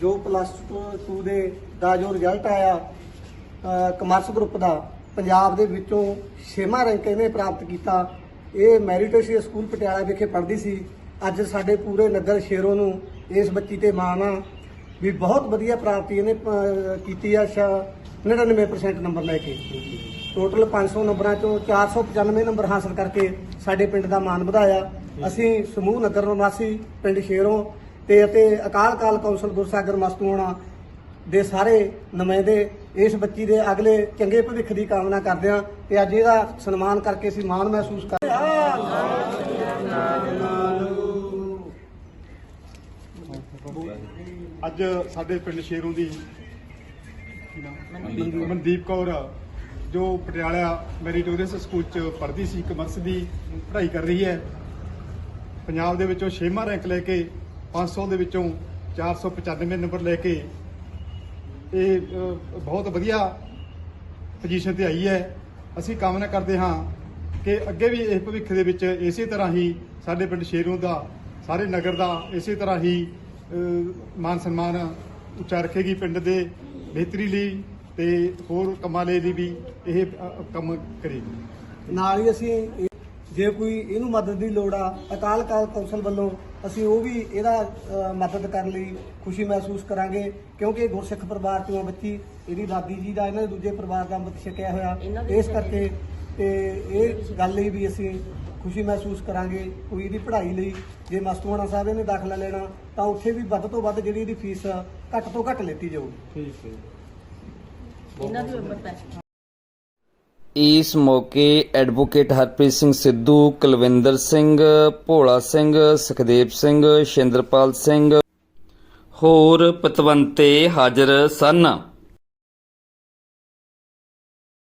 ਜੋ ਪਲੱਸ 2 ਦੇ ਦਾ ਜੋ ਰਿਜ਼ਲਟ ਆਇਆ ਕਮਰਸ ਗਰੁੱਪ ਦਾ, ਪੰਜਾਬ ਦੇ ਵਿੱਚੋਂ 6ਵਾਂ ਰੈਂਕ ਇਹਨੇ ਪ੍ਰਾਪਤ ਕੀਤਾ। ਇਹ ਮੈਰੀਟੋਰੀਅਸ ਸਕੂਲ ਪਟਿਆਲਾ ਵਿਖੇ ਪੜ੍ਹਦੀ ਸੀ। ਅੱਜ ਸਾਡੇ ਪੂਰੇ ਨਗਰ ਸ਼ੇਰੋ ਨੂੰ ਇਸ ਬੱਚੀ ਤੇ ਮਾਣ ਆ। ਵੀ ਬਹੁਤ ਵਧੀਆ ਪ੍ਰਾਪਤੀ ਇਹਨੇ ਕੀਤੀ ਆ ਸ਼ਾ- 99% ਨੰਬਰ ਲੈ ਕੇ। ਟੋਟਲ 500 ਨੰਬਰਾਂ ਚੋਂ 495 ਨੰਬਰ ਹਾਸਲ ਕਰਕੇ ਸਾਡੇ ਪਿੰਡ ਦਾ ਮਾਣ ਵਧਾਇਆ। ਅਸੀਂ ਸਮੂਹ ਨਗਰ ਨਿਵਾਸੀ ਪਿੰਡ ਸ਼ੇਰੋਂ ਤੇ ਅਤੇ ਅਕਾਲ ਕਾਲ ਕੌਂਸਲ ਗੁਰਸਾਗਰ ਮਸਤੂਆਣਾ ਦੇ ਸਾਰੇ ਨੁਮਾਇੰਦੇ ਇਸ ਬੱਚੀ ਦੇ ਅਗਲੇ ਚੰਗੇ ਭਵਿੱਖ ਦੀ ਕਾਮਨਾ ਕਰਦੇ ਹਾਂ ਤੇ ਅੱਜ ਇਹਦਾ ਸਨਮਾਨ ਕਰਕੇ ਅਸੀਂ ਮਾਣ ਮਹਿਸੂਸ ਕਰ ਰਹੇ ਹਾਂ ਅੱਜ ਸਾਡੇ ਪਿੰਡ ਸ਼ੇਰੋਂ ਦੀ ਮਨਦੀਪ ਕੌਰ, ਜੋ ਪਟਿਆਲਾ ਮੈਰੀਟੋਰੀਅਸ ਸਕੂਲ ਚ ਪੜ੍ਹਦੀ ਸੀ, ਕਮਰਸ ਦੀ ਪੜ੍ਹਾਈ ਕਰ ਰਹੀ ਹੈ, ਪੰਜਾਬ ਦੇ ਵਿੱਚੋਂ 6ਵਾਂ ਰੈਂਕ ਲੈ ਕੇ 500 ਦੇ ਵਿੱਚੋਂ 495 ਨੰਬਰ ਲੈ ਕੇ ਇਹ ਬਹੁਤ ਵਧੀਆ ਪੋਜੀਸ਼ਨ ਤੇ ਆਈ ਹੈ। ਅਸੀਂ ਕਾਮਨਾ ਕਰਦੇ ਹਾਂ ਕਿ ਅੱਗੇ ਵੀ ਇਸ ਭਵਿੱਖ ਦੇ ਵਿੱਚ ਇਸੇ ਤਰ੍ਹਾਂ ਹੀ ਸਾਡੇ ਪਿੰਡ ਸ਼ੇਰੋਂ ਦਾ, ਸਾਰੇ ਨਗਰ ਦਾ ਇਸੇ ਤਰ੍ਹਾਂ ਹੀ ਮਾਨ ਸਨਮਾਨ ਉੱਚਾ ਰੱਖੇਗੀ ਪਿੰਡ ਦੇ ਬਿਹਤਰੀ ਲਈ ਤੇ ਹੋਰ ਕੰਮਾਂ ਲਈ ਵੀ ਇਹ ਕੰਮ ਕਰੇਗੀ। ਨਾਲ ਹੀ ਅਸੀਂ ਜੇ ਕੋਈ ਇਹਨੂੰ ਮਦਦ ਦੀ ਲੋੜ ਆ ਅਕਾਲ ਕਾਲ ਕੌਂਸਲ ਵੱਲੋਂ ਅਸੀਂ ਉਹ ਵੀ ਇਹਦਾ ਮਦਦ ਕਰਨ ਲਈ ਖੁਸ਼ੀ ਮਹਿਸੂਸ ਕਰਾਂਗੇ ਕਿਉਂਕਿ ਇਹ ਗੁਰਸਿੱਖ ਪਰਿਵਾਰ ਚੋਂ ਆ ਬੱਚੀ ਇਹਦੀ ਦਾਦੀ ਜੀ ਦਾ ਇਹਨਾਂ ਦੇ ਦੂਜੇ ਪਰਿਵਾਰ ਦਾ ਅੰਮ੍ਰਿਤ ਛਕਿਆ ਹੋਇਆ। ਇਸ ਕਰਕੇ ਤੇ ਇਹ ਗੱਲ ਲਈ ਵੀ ਅਸੀਂ ਖੁਸ਼ੀ ਮਹਿਸੂਸ ਕਰਾਂਗੇ ਕੋਈ ਇਹਦੀ ਪੜ੍ਹਾਈ ਲਈ ਜੇ ਮਸਤੂਆਣਾ ਸਾਹਿਬ ਇਹਨੇ ਦਾਖਲਾ ਲੈਣਾ ਤਾਂ ਉੱਥੇ ਵੀ ਵੱਧ ਤੋਂ ਵੱਧ ਜਿਹੜੀ ਇਹਦੀ ਫੀਸ ਘੱਟ ਤੋਂ ਘੱਟ ਲੈਤੀ ਜਾਊਗੀ। ਠੀਕ ਹੈ ਇਹਨਾਂ ਦੀ ਉਮਰ ਤਾਂ ਇਸ ਮੌਕੇ ਐਡਵੋਕੇਟ ਹਰਪ੍ਰੀਤ ਸਿੰਘ ਸਿੱਧੂ, ਕੁਲਵਿੰਦਰ ਸਿੰਘ, ਭੋਲਾ ਸਿੰਘ, ਸੁਖਦੇਵ ਸਿੰਘ, ਸ਼ਿੰਦਰਪਾਲ ਸਿੰਘ ਹੋਰ ਪਤਵੰਤੇ ਹਾਜ਼ਰ ਸਨ।